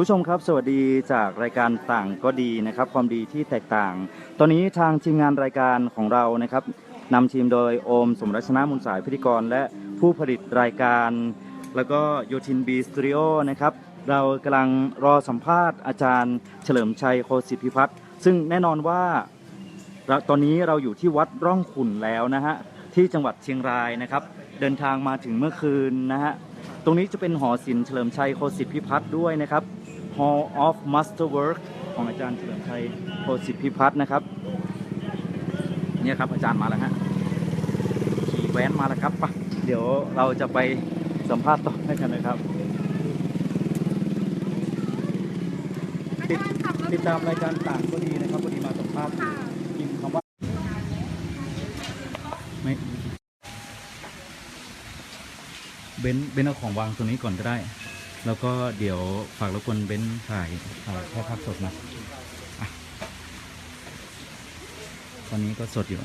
ผู้ชมครับสวัสดีจากรายการต่างก็ดีนะครับ ความดีที่แตกต่าง ตอนนี้ทางทีมงานรายการของเรานะครับนำทีมโดยโอมสมรัชนามุนสายพิธีกร และผู้ผลิตรายการ แล้วก็โยทินบีสตูดิโอนะครับเรากำลังรอสัมภาษณ์อาจารย์เฉลิมชัยโคสิทธิพิพัฒน์ซึ่งแน่นอนว่าตอนนี้เราอยู่ที่วัดร่องขุนแล้วนะฮะที่จังหวัดเชียงรายนะครับ เดินทางมาถึงเมื่อคืนนะฮะ ตรงนี้จะเป็นหอศิลป์เฉลิมชัยโคสิทธิพิพัฒน์ด้วยนะครับ Hall of Masterwork ของอาจารย์เฉลิมชัยโคสิทธิพิพัฒน์นะครับเนี่ยครับอาจารย์มาแล้วฮะขี่แว้นมาแล้วครับไปะเดี๋ยวเราจะไปสัมภาษณ์ต่อให้กันนะครับ ติดติดตามรายการต่างก็ดีนะครับพอดีมาสัมภาษณ์พิมพ์คำว่าไม่ เบนเบนเอาของวางตรงนี้ก่อนก็ได้ แล้วก็เดี๋ยวฝากรบกวนเบนถ่ายแค่ภาพสดนะอะตอนนี้ก็สดอยู่